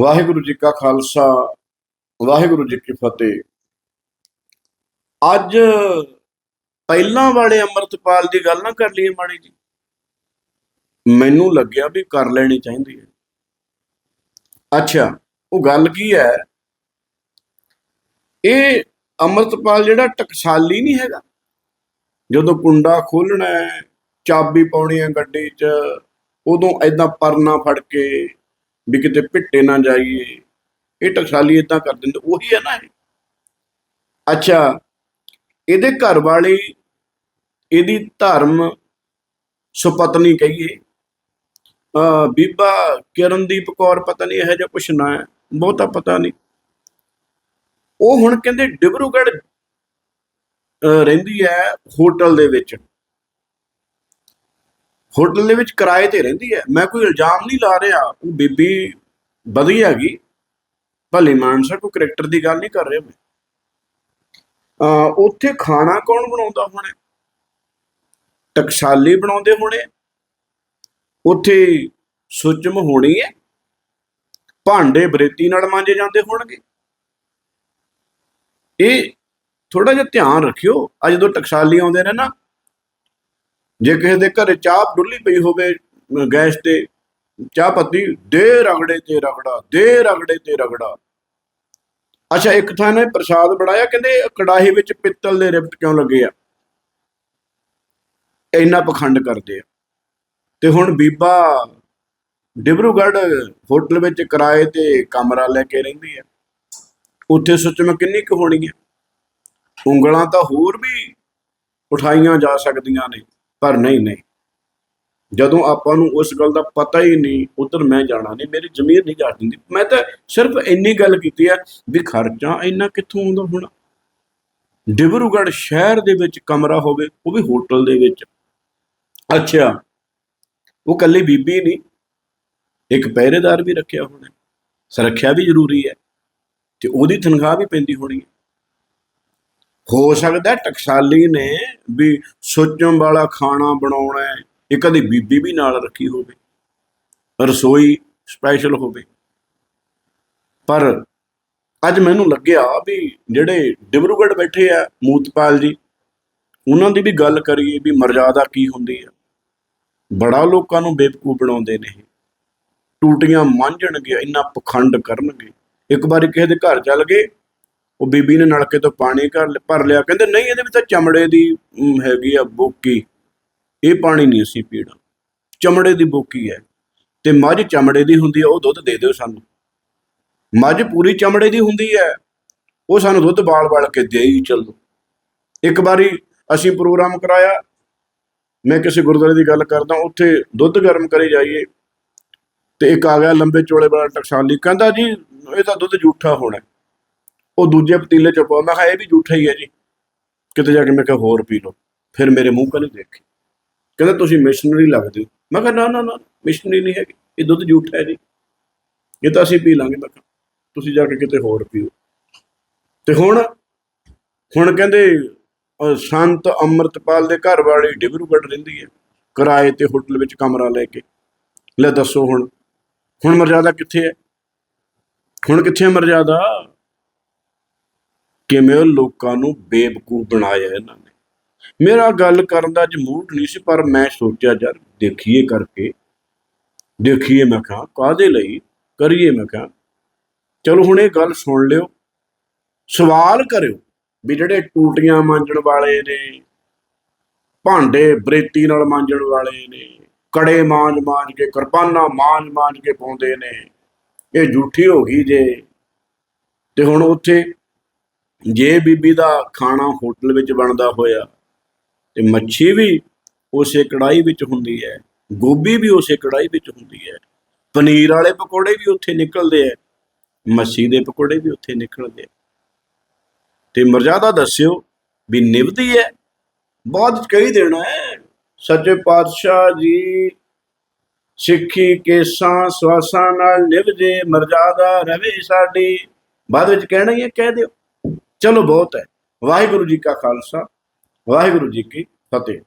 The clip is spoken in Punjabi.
ਵਾਹਿਗੁਰੂ ਜੀ ਕਾ ਖਾਲਸਾ, ਵਾਹਿਗੁਰੂ ਜੀ ਕੀ ਫਤਿਹ। ਅੱਜ ਪਹਿਲਾਂ ਵਾਲੇ ਅੰਮ੍ਰਿਤਪਾਲ ਦੀ ਗੱਲ ਨਾ ਕਰ ਲਈਏ ਮਾੜੀ ਜੀ। ਮੈਨੂੰ ਲੱਗਿਆ ਵੀ ਕਰ ਲੈਣੀ ਚਾਹੀਦੀ ਹੈ। ਅੱਛਾ, ਉਹ ਗੱਲ ਕੀ ਹੈ? ਇਹ ਅੰਮ੍ਰਿਤਪਾਲ ਜਿਹੜਾ ਟਕਸਾਲੀ ਨਹੀਂ ਹੈਗਾ। ਜਦੋਂ ਕੁੰਡਾ ਖੋਲਣਾ ਚਾਬੀ ਪਾਉਣੀ ਹੈ ਗੱਡੀ 'ਚ, ਉਦੋਂ ਐਦਾਂ ਪਰਨਾ ਫੜ ਕੇ ਵੀ ਕਿਤੇ ਪਿੱਟੇ ਨਾ ਜਾਈਏ। ਇਹ ਟਕਸਾਲੀ ਇਦਾਂ ਕਰ ਦਿੰਦੇ, ਉਹੀ ਹੈ ਨਾ ਇਹ। ਅੱਛਾ, ਇਹਦੇ ਘਰ ਵਾਲੀ ਇਹਦੀ ਧਰਮ ਸੁਪਤਨੀ ਕਹੀਏ। ਬੀਬਾ ਕਿਰਨਦੀਪ ਕੌਰ ਪਤਾ ਨਹੀਂ ਇਹੋ ਜਿਹਾ ਕੁਛ ਨਾ ਹੈ, ਬਹੁਤਾ ਪਤਾ ਨਹੀਂ। ਉਹ ਹੁਣ ਕਹਿੰਦੇ ਡਿਬਰੂਗੜ੍ਹ ਰਹਿੰਦੀ ਹੈ ਹੋਟਲ ਦੇ ਵਿੱਚ। ਹੋਟਲ ਦੇ ਵਿੱਚ ਕਿਰਾਏ ਤੇ ਰਹਿੰਦੀ ਹੈ। ਮੈਂ ਕੋਈ ਇਲਜ਼ਾਮ ਨਹੀਂ ਲਾ ਰਿਹਾ, ਉਹ ਬੀਬੀ ਵਧੀਆ ਹੈਗੀ। ਭਲੀ ਮਾਨਸਾ ਕੋਈ ਕਰੈਕਟਰ ਦੀ ਗੱਲ ਨਹੀਂ ਕਰ ਰਿਹਾ ਮੈਂ। ਅ ਉੱਥੇ ਖਾਣਾ ਕੌਣ ਬਣਾਉਂਦਾ ਹੋਣਾ? ਟਕਸਾਲੀ ਬਣਾਉਂਦੇ ਹੋਣੇ। ਉੱਥੇ ਸੁਚਮ ਹੋਣੀ ਹੈ। ਭਾਂਡੇ ਬਰੇਤੀ ਨਾਲ ਮਾਂਜੇ ਜਾਂਦੇ ਹੋਣਗੇ। ਇਹ ਥੋੜਾ ਜਿਹਾ ਧਿਆਨ ਰੱਖਿਓ। ਅੱਜ ਜਦੋਂ ਟਕਸਾਲੀ ਆਉਂਦੇ ਨੇ ਨਾ ਜੇ ਕਿਸੇ ਦੇ ਘਰੇ ਚਾਹ ਡੁੱਲੀ ਪਈ ਹੋਵੇ ਗੈਸ ਤੇ, ਚਾਹ ਪੱਤੀ, ਦੇ ਰਗੜੇ ਤੇ ਰਗੜਾ, ਦੇ ਰਗੜੇ ਤੇ ਰਗੜਾ। ਅੱਛਾ, ਇੱਕ ਥਾਂ ਨੇ ਪ੍ਰਸਾਦ ਬਣਾਇਆ, ਕਹਿੰਦੇ ਕੜਾਹੀ ਵਿੱਚ ਪਿੱਤਲ ਦੇ ਰਿਪਟ ਕਿਉਂ ਲੱਗੇ ਆ? ਇੰਨਾ ਪਖੰਡ ਕਰਦੇ ਆ। ਤੇ ਹੁਣ ਬੀਬਾ ਡਿਬਰੂਗੜ੍ਹ ਹੋਟਲ ਵਿੱਚ ਕਿਰਾਏ ਤੇ ਕਮਰਾ ਲੈ ਕੇ ਰਹਿੰਦੀ ਆ। ਉੱਥੇ ਸੱਚ ਮੈਂ ਕਿੰਨੀ ਕੁ ਹੋਣੀ ਹੈ ਉਂਗਲਾਂ ਤਾਂ ਹੋਰ ਵੀ ਉਠਾਈਆਂ ਜਾ ਸਕਦੀਆਂ ਨੇ। ਪਰ ਨਹੀਂ ਨਹੀਂ। ਜਦੋਂ ਆਪਾਂ ਨੂੰ ਉਸ ਗੱਲ ਦਾ ਪਤਾ ਹੀ ਨਹੀਂ, ਉਧਰ ਮੈਂ ਜਾਣਾ ਨਹੀਂ, ਮੇਰੀ ਜ਼ਮੀਰ ਨਹੀਂ ਜਾ ਦਿੰਦੀ। ਮੈਂ ਤਾਂ ਸਿਰਫ ਇੰਨੀ ਗੱਲ ਕੀਤੀ ਆ ਵੀ ਖਰਚਾ ਇੰਨਾ ਕਿੱਥੋਂ ਆਉਂਦਾ ਹੋਣਾ? ਡਿਬਰੂਗੜ੍ਹ ਸ਼ਹਿਰ ਦੇ ਵਿੱਚ ਕਮਰਾ ਹੋਵੇ, ਉਹ ਵੀ ਹੋਟਲ ਦੇ ਵਿੱਚ। ਅੱਛਾ, ਉਹ ਕੱਲੀ ਬੀਬੀ ਨਹੀਂ, ਇੱਕ ਪਹਿਰੇਦਾਰ ਵੀ ਰੱਖਿਆ ਹੋਣਾ। ਸੁਰੱਖਿਆ ਵੀ ਜ਼ਰੂਰੀ ਹੈ, ਤੇ ਉਹਦੀ ਤਨਖਾਹ ਵੀ ਪੈਂਦੀ ਹੋਣੀ ਹੈ। ਹੋ ਸਕਦਾ ਟਕਸਾਲੀ ਨੇ ਵੀ ਸੋਚਣ ਵਾਲਾ ਖਾਣਾ ਬਣਾਉਣਾ ਹੈ, ਇਹ ਕਦੇ ਬੀਬੀ ਵੀ ਨਾਲ ਰੱਖੀ ਹੋਵੇ, ਰਸੋਈ ਸਪੈਸ਼ਲ ਹੋਵੇ। ਪਰ ਅੱਜ ਮੈਨੂੰ ਲੱਗਿਆ ਵੀ ਜਿਹੜੇ ਡਿਬਰੂਗੜ੍ਹ ਬੈਠੇ ਆ ਮੂਤਪਾਲ ਜੀ, ਉਹਨਾਂ ਦੀ ਵੀ ਗੱਲ ਕਰੀਏ ਵੀ ਮਰਜ਼ਾਦਾ ਕੀ ਹੁੰਦੀ ਹੈ ਬੜਾ ਲੋਕਾਂ ਨੂੰ ਬੇਵਕੂਫ ਬਣਾਉਂਦੇ ਨੇ ਇਹ। ਟੂਟੀਆਂ ਮਾਂਝਣਗੇ, ਇੰਨਾ ਪਖੰਡ ਕਰਨਗੇ। ਇੱਕ ਵਾਰੀ ਕਿਸੇ ਦੇ ਘਰ ਚੱਲ ਗਏ ਉਹ ਬੀਬੀ ਨੇ ਨਲਕੇ ਤੋਂ ਪਾਣੀ ਘਰ ਭਰ ਲਿਆ। ਕਹਿੰਦੇ, ਨਹੀਂ, ਇਹਦੇ ਵਿੱਚ ਤਾਂ ਚਮੜੇ ਦੀ ਹੈਗੀ ਆ ਬੋਕੀ। ਇਹ ਪਾਣੀ ਨਹੀਂ ਅਸੀਂ ਪੀਣਾ। ਚਮੜੇ ਦੀ ਬੋਕੀ ਹੈ। ਤੇ ਮੱਝ ਚਮੜੇ ਦੀ ਹੁੰਦੀ ਹੈ, ਉਹ ਦੁੱਧ ਦੇ ਦਿਓ ਸਾਨੂੰ। ਮੱਝ ਪੂਰੀ ਚਮੜੇ ਦੀ ਹੁੰਦੀ ਹੈ, ਉਹ ਸਾਨੂੰ ਦੁੱਧ ਬਾਲ ਬਾਲ ਕੇ ਦੇ ਹੀ ਚੱਲੋ। ਇੱਕ ਵਾਰੀ ਅਸੀਂ ਪ੍ਰੋਗਰਾਮ ਕਰਾਇਆ। ਮੈਂ ਕਿਸੇ ਗੁਰਦੁਆਰੇ ਦੀ ਗੱਲ ਕਰਦਾ, ਉੱਥੇ ਦੁੱਧ ਗਰਮ ਕਰੇ ਜਾਈਏ। ਤੇ ਇੱਕ ਆ ਗਿਆ ਲੰਬੇ ਚੋਲੇ ਵਾਲਾ ਟਕਸਾਲੀ। ਕਹਿੰਦਾ ਜੀ, ਇਹ ਤਾਂ ਦੁੱਧ ਝੂਠਾ ਹੋਣਾ ਉਹ ਦੂਜੇ ਪਤੀਲੇ ਚ ਪਾ ਮੈਂ ਕਿਹਾ ਇਹ ਵੀ ਝੂਠਾ ਹੀ ਹੈ ਜੀ। ਕਿਤੇ ਜਾ ਕੇ ਮੈਂ ਕਿਹਾ ਹੋਰ ਪੀ ਲਓ। ਫਿਰ ਮੇਰੇ ਮੂੰਹ ਕਨੇ ਦੇਖੇ। ਕਹਿੰਦਾ, ਤੁਸੀਂ ਮਿਸ਼ਨਰੀ ਲੱਗਦੇ ਹੋ। ਮੈਂ ਕਿਹਾ, ਨਾ ਨਾ ਨਾ ਮਿਸ਼ਨਰੀ ਨਹੀਂ ਹੈਗੀ। ਇਹ ਦੁੱਧ ਝੂਠਾ ਹੈ ਜੀ। ਇਹ ਤਾਂ ਅਸੀਂ ਪੀ ਲਾਂਗੇ, ਮੈਂ ਕਿਹਾ, ਤੁਸੀਂ ਜਾ ਕੇ ਕਿਤੇ ਹੋਰ ਪੀਓ। ਤੇ ਹੁਣ ਹੁਣ ਕਹਿੰਦੇ ਸੰਤ ਅੰਮ੍ਰਿਤਪਾਲ ਦੇ ਘਰ ਵਾਲੀ ਡਿਬਰੂਗੜ੍ਹ ਰਹਿੰਦੀ ਹੈ। ਕਿਰਾਏ ਤੇ ਹੋਟਲ ਵਿੱਚ ਕਮਰਾ ਲੈ ਕੇ। ਲੈ ਦੱਸੋ ਹੁਣ। ਹੁਣ ਮਰਜ਼ਾਦਾ ਕਿੱਥੇ ਹੈ? ਹੁਣ ਕਿੱਥੇ ਮਰਜ਼ਾਦਾ? ਕਿਵੇਂ ਉਹ ਲੋਕਾਂ ਨੂੰ ਬੇਵਕੂਫ ਬਣਾਇਆ ਇਹਨਾਂ ਨੇ। ਮੇਰਾ ਗੱਲ ਕਰਨ ਦਾ ਅੱਜ ਮੂਡ ਨਹੀਂ ਸੀ, ਪਰ ਮੈਂ ਸੋਚਿਆ, ਯਾਰ ਦੇਖੀਏ ਕਰਕੇ। ਦੇਖੀਏ ਮੈਂ ਕਿਹਾ ਕਾਦੇ ਲਈ? ਕਰੀਏ ਮੈਂ ਕਿਹਾ। ਚਲੋ ਹੁਣ ਇਹ ਗੱਲ ਸੁਣ ਲਿਓ। ਸਵਾਲ ਕਰਿਓ ਵੀ ਜਿਹੜੇ ਟੂਟੀਆਂ ਮਾਂਜਣ ਵਾਲੇ ਨੇ, ਭਾਂਡੇ ਬਰੇਤੀ ਨਾਲ ਮਾਂਜਣ ਵਾਲੇ ਨੇ, ਕੜੇ ਮਾਂਜ ਮਾਂਜ ਕੇ ਕਿਰਪਾਨਾਂ ਮਾਂਜ ਮਾਂਜ ਕੇ ਪਾਉਂਦੇ ਨੇ, ਇਹ ਝੂਠੀ ਹੋ ਗਈ ਜੇ। ਤੇ ਹੁਣ ਉੱਥੇ ਜੇ ਬੀਬੀ ਦਾ ਖਾਣਾ ਹੋਟਲ ਵਿੱਚ ਬਣਦਾ ਹੋਇਆ ਤੇ ਮੱਛੀ ਵੀ ਉਸੇ ਕੜਾਈ ਵਿੱਚ ਹੁੰਦੀ ਹੈ, ਗੋਭੀ ਵੀ ਉਸੇ ਕੜਾਈ ਵਿੱਚ ਹੁੰਦੀ ਹੈ, ਪਨੀਰ ਵਾਲੇ ਪਕੌੜੇ ਵੀ ਉੱਥੇ ਨਿਕਲਦੇ ਆ ਮੱਛੀ ਦੇ ਪਕੌੜੇ ਵੀ ਉੱਥੇ ਨਿਕਲਦੇ ਆ ਤੇ ਮਰਜ਼ਾਦਾ ਦੱਸਿਓ ਵੀ ਨਿਭਦੀ ਹੈ ਬਹੁਤ ਕਹੀ ਦੇਣਾ ਹੈ, ਸੱਚੇ ਪਾਤਸ਼ਾਹ ਜੀ, ਸਿੱਖੀ ਕੇਸਾਂ ਸਵਾਸਾਂ ਨਾਲ ਨਿਭ ਜੇ ਮਰਜ਼ਾਦਾ ਰਵੇ ਸਾਡੀ, ਬਾਅਦ ਵਿੱਚ ਕਹਿਣਾ ਹੀ ਹੈ, ਕਹਿ ਦਿਓ। ਚਲੋ ਬਹੁਤ ਹੈ। ਵਾਹਿਗੁਰੂ ਜੀ ਕਾ ਖਾਲਸਾ ਵਾਹਿਗੁਰੂ ਜੀ ਕੀ ਫਤਿਹ।